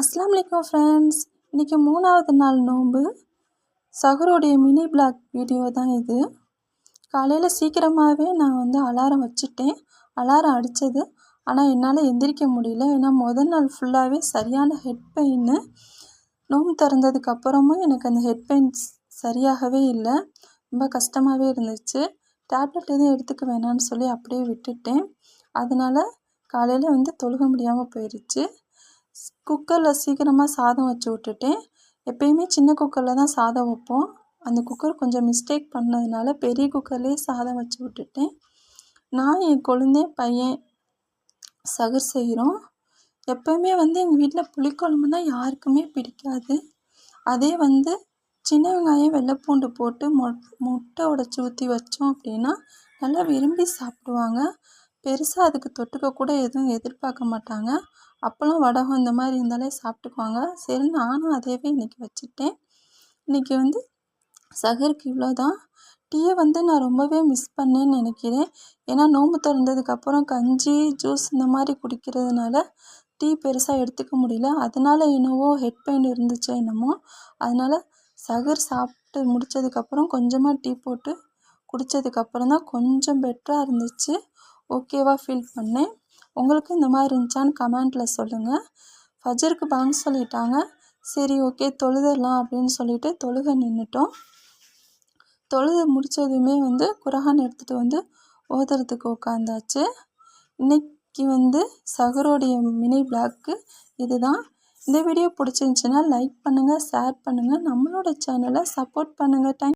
அஸ்லாம் வலைக்கம் ஃப்ரெண்ட்ஸ் இன்றைக்கி மூணாவது நாள் நோன்பு. சகருடைய மினி பிளாக் வீடியோ தான் இது. காலையில் சீக்கிரமாகவே நான் வந்து அலாரம் வச்சுட்டேன். அலாரம் அடித்தது ஆனால் என்னால் எந்திரிக்க முடியல. ஏன்னா முதல் நாள் ஃபுல்லாகவே சரியான ஹெட் பெயின்னு நோன்பு திறந்ததுக்கு அப்புறமும் எனக்கு அந்த ஹெட் பெயின் சரியாகவே இல்லை. ரொம்ப கஷ்டமாகவே இருந்துச்சு. டேப்லெட் எதுவும் எடுத்துக்க வேணாம்னு சொல்லி அப்படியே விட்டுட்டேன். அதனால் காலையில் வந்து தொழுக முடியாமல் போயிடுச்சு குக்கரில் சீக்கிரமாக சாதம் வச்சு விட்டுட்டேன் எப்பயுமே சின்ன குக்கரில் தான் சாதம் வைப்போம். அந்த குக்கர் கொஞ்சம் மிஸ்டேக் பண்ணதுனால பெரிய குக்கர்லேயே சாதம் வச்சு விட்டுட்டேன் நான் என் குழந்தை பையன் சகர் செய்கிறோம் எப்போயுமே வந்து எங்கள் வீட்டில் புளிக்குழம்புனா யாருக்குமே பிடிக்காது. அதே வந்து சின்ன வெங்காயம் வெள்ளைப்பூண்டு போட்டு மொ முட்டை உடச்சி ஊற்றி வச்சோம் அப்படின்னா நல்லா விரும்பி சாப்பிடுவாங்க. பெருசாக அதுக்கு தொட்டுக்க கூட எதுவும் எதிர்பார்க்க மாட்டாங்க. அப்போல்லாம் வடகம் இந்த மாதிரி இருந்தாலே சாப்பிட்டுக்குவாங்க. சரி நானும் அதேவே இன்றைக்கி வச்சுட்டேன் இன்றைக்கி வந்து சகருக்கு இவ்வளோ தான் டீயை வந்து நான் ரொம்பவே மிஸ் பண்ணேன்னு நினைக்கிறேன். ஏன்னா நோம்பு திறந்ததுக்கப்புறம் கஞ்சி ஜூஸ் இந்த மாதிரி குடிக்கிறதுனால டீ பெருசாக எடுத்துக்க முடியல. அதனால் என்னவோ ஹெட் பெயின் இருந்துச்சோ என்னமோ. அதனால் சகர் சாப்பிட்டு முடித்ததுக்கப்புறம் கொஞ்சமாக டீ போட்டு குடித்ததுக்கப்புறம் தான் கொஞ்சம் பெட்டராக இருந்துச்சு. ஓகேவாக ஃபீல் பண்ணேன். உங்களுக்கும் இந்த மாதிரி இருந்துச்சான்னு கமெண்ட்டில் சொல்லுங்கள் ஃபஜருக்கு பாங்க சொல்லிட்டாங்க. சரி ஓகே தொழுதரலாம் அப்படின்னு சொல்லிட்டு தொழுக நின்றுட்டோம் தொழுது முடித்ததுமே வந்து குரஹான் எடுத்துகிட்டு வந்து ஓதுறதுக்கு உட்காந்தாச்சு இன்றைக்கி வந்து சகரோடைய மினி பிளாக்கு இதுதான். இந்த வீடியோ பிடிச்சிருந்துச்சின்னா லைக் பண்ணுங்கள் ஷேர் பண்ணுங்கள் நம்மளோட சேனலை சப்போர்ட் பண்ணுங்கள் தேங்க்